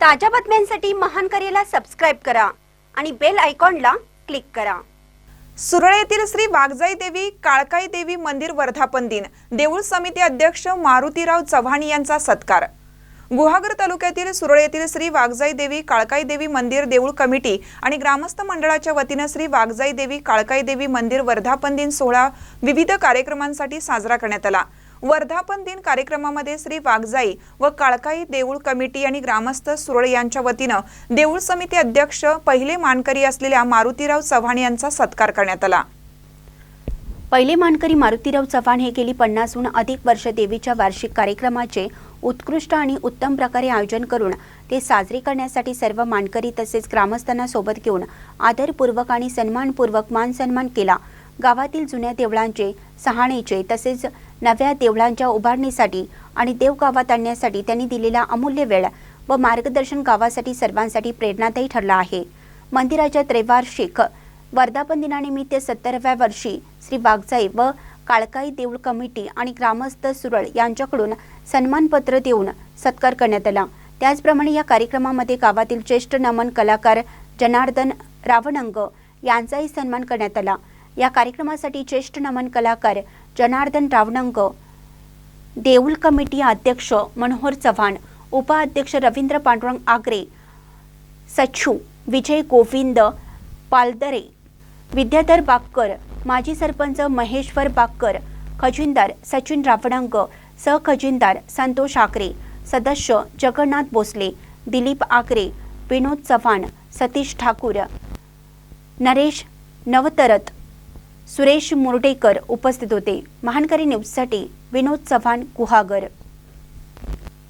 ताज्या बातम्यांसाठी महान करेला सबस्क्राईब करा आणि बेल आयकॉनला क्लिक करा. सुरळ येथील श्री वाघजाई देवी काळकाई देवी मंदिर वर्धापन दिन. देऊळ समिती अध्यक्ष मारुतीराव चव्हाण यांचा सत्कार. गुहागर तालुक्यातील सुरळ येथील श्री वाघजाई देवी काळकाई देवी मंदिर देऊळ कमिटी आणि ग्रामस्थ मंडळाच्या वतीनं श्री वाघजाई देवी काळकाई देवी मंदिर वर्धापन दिन सोहळा विविध कार्यक्रमांसाठी साजरा करण्यात आला. वर्धापन दिन कार्यक्रमामध्ये श्री वाघजाई व काळकाई देऊळ कमिटी आणि ग्रामस्थ सुरळ यांच्या वतीनं देऊळ समिती अध्यक्ष पहिले मानकरी असलेल्या मारुतीराव चव्हाण यांचा सत्कार करण्यात आला. पहिले मानकरी मारुतीराव चव्हाण हे गेली पन्नासहून अधिक वर्ष देवीच्या वार्षिक कार्यक्रमाचे उत्कृष्ट आणि उत्तम प्रकारे आयोजन करून ते साजरे करण्यासाठी सर्व मानकरी तसेच ग्रामस्थांना सोबत घेऊन आदरपूर्वक आणि सन्मानपूर्वक मान सन्मान केला. गावातील जुन्या देवळांचे सहाणेचे तसेच नव्या देवळांच्या उभारणीसाठी आणि देव गावात आणण्यासाठी त्यांनी दिलेला अमूल्य वेळ व मार्गदर्शन गावासाठी सर्वांसाठी प्रेरणादायी ठरला आहे. मंदिराच्या त्रैवार्षिक वर्धापन दिनानिमित्त सत्तराव्या वर्षी श्री वाघजाई व काळकाई देऊळ कमिटी आणि ग्रामस्थ सुरळ यांच्याकडून सन्मानपत्र देऊन सत्कार करण्यात आला. त्याचप्रमाणे या कार्यक्रमामध्ये गावातील ज्येष्ठ नमन कलाकार जनार्दन रावणंग यांचाही सन्मान करण्यात आला. या कार्यक्रमासाठी ज्येष्ठ नमन कलाकार जनार्दन रावणंग देऊल कमिटी अध्यक्ष मनोहर चव्हाण उपाध्यक्ष रवींद्र पांडुरंग आगरे सच्छू विजय गोविंद पालदरे विद्याधर बाक्कर माजी सरपंच महेश्वर बाक्कर खजिनदार सचिन रावणंग सहखजिनदार संतोष आकरे सदस्य जगन्नाथ भोसले दिलीप आकरे विनोद चव्हाण सतीश ठाकूर नरेश नवतरत सुरेश मुर्डेकर उपस्थित होते. महानकरी न्यूजसाठी विनोद चव्हाण गुहागर.